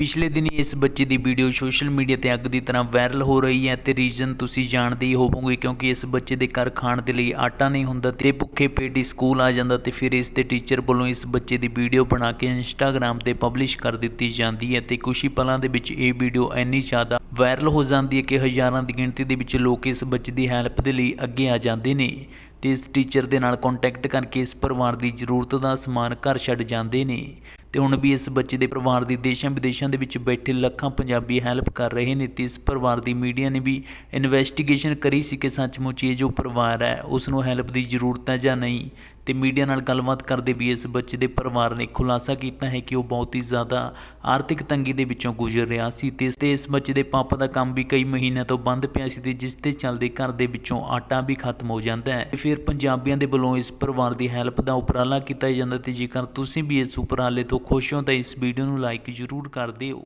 ਪਿਛਲੇ ਦਿਨੀ ਇਸ ਬੱਚੇ ਦੀ ਵੀਡੀਓ ਸੋਸ਼ਲ ਮੀਡੀਆ ਤੇ ਅੱਗ ਦੀ ਤਰ੍ਹਾਂ ਵਾਇਰਲ ਹੋ ਰਹੀ ਹੈ ਤੇ ਰੀਜ਼ਨ ਤੁਸੀਂ ਜਾਣਦੇ ਹੀ ਹੋਵੋਗੇ ਕਿਉਂਕਿ ਇਸ ਬੱਚੇ ਦੇ ਘਰ ਖਾਣ ਦੇ ਲਈ ਆਟਾ ਨਹੀਂ ਹੁੰਦਾ ਤੇ ਭੁੱਖੇ ਪੇਟ ਹੀ ਸਕੂਲ ਆ ਜਾਂਦਾ ਤੇ ਫਿਰ ਇਸ ਦੇ ਟੀਚਰ ਵੱਲੋਂ ਇਸ ਬੱਚੇ ਦੀ ਵੀਡੀਓ ਬਣਾ ਕੇ ਇੰਸਟਾਗ੍ਰam ਤੇ ਪਬਲਿਸ਼ ਕਰ ਦਿੱਤੀ ਜਾਂਦੀ ਹੈ ਤੇ ਕੁਝ ਹੀ ਪਲਾਂ ਦੇ ਵਿੱਚ ਇਹ ਵੀਡੀਓ ਇੰਨੀ ਜ਼ਿਆਦਾ ਵਾਇਰਲ ਹੋ ਜਾਂਦੀ ਹੈ ਕਿ ਹਜ਼ਾਰਾਂ ਦੀ ਗਿਣਤੀ ਦੇ ਵਿੱਚ ਲੋਕ ਇਸ ਬੱਚੇ ਦੀ ਹੈਲਪ ਦੇ ਲਈ ਅੱਗੇ ਆ ਜਾਂਦੇ ਨੇ। ਤੇ ਇਸ ਟੀਚਰ ਦੇ ਨਾਲ ਕੰਟੈਕਟ ਕਰਕੇ ਇਸ ਪਰਿਵਾਰ ਦੀ ਜ਼ਰੂਰਤ ਦਾ ਸਮਾਨ ਘਰ ਛੱਡ ਜਾਂਦੇ ਨੇ। ਤੇ ਹੁਣ ਵੀ ਇਸ ਬੱਚੇ ਦੇ ਪਰਿਵਾਰ ਦੀ ਦੇਸ਼ਾਂ ਵਿਦੇਸ਼ਾਂ ਦੇ ਵਿੱਚ ਬੈਠੇ ਲੱਖਾਂ ਪੰਜਾਬੀ ਹੈਲਪ ਕਰ ਰਹੇ ਨੇ ਤੇ ਇਸ ਪਰਿਵਾਰ ਦੀ ਮੀਡੀਆ ਨੇ ਵੀ ਇਨਵੈਸਟੀਗੇਸ਼ਨ ਕਰੀ ਸੀ ਕਿ ਸੱਚਮੁੱਚ ਇਹ ਜੋ ਪਰਿਵਾਰ ਹੈ ਉਸ ਨੂੰ ਹੈਲਪ ਦੀ ਜ਼ਰੂਰਤ ਹੈ ਜਾਂ ਨਹੀਂ। ਤੇ ਮੀਡੀਆ ਨਾਲ ਗੱਲਬਾਤ ਕਰਦੇ ਵੀ ਇਸ ਬੱਚੇ ਦੇ ਪਰਿਵਾਰ ਨੇ ਖੁਲਾਸਾ ਕੀਤਾ ਹੈ ਕਿ ਉਹ ਬਹੁਤ ਹੀ ਜ਼ਿਆਦਾ ਆਰਥਿਕ ਤੰਗੀ ਦੇ ਵਿੱਚੋਂ ਗੁਜ਼ਰ ਰਿਹਾ ਸੀ ਤੇ ਇਸ ਬੱਚੇ ਦੇ ਪਾਪਾ ਦਾ ਕੰਮ ਵੀ ਕਈ ਮਹੀਨਿਆਂ ਤੋਂ ਬੰਦ ਪਿਆ ਸੀ ਤੇ ਜਿਸ ਦੇ ਚੱਲਦੇ ਘਰ ਦੇ ਵਿੱਚੋਂ ਆਟਾ ਵੀ ਖਤਮ ਹੋ ਜਾਂਦਾ ਹੈ। ਤੇ ਫਿਰ ਪੰਜਾਬੀਆਂ ਦੇ ਵੱਲੋਂ ਇਸ ਪਰਿਵਾਰ ਦੀ ਹੈਲਪ ਦਾ ਉਪਰਾਲਾ ਕੀਤਾ ਜਾਂਦਾ ਤੇ ਜੇਕਰ ਤੁਸੀਂ ਵੀ ਇਸ ਉਪਰਾਲੇ ਤੋਂ ਖੁਸ਼ ਹੋ ਤਾਂ ਇਸ ਵੀਡੀਓ ਨੂੰ ਲਾਈਕ ਜ਼ਰੂਰ ਕਰ ਦਿਓ।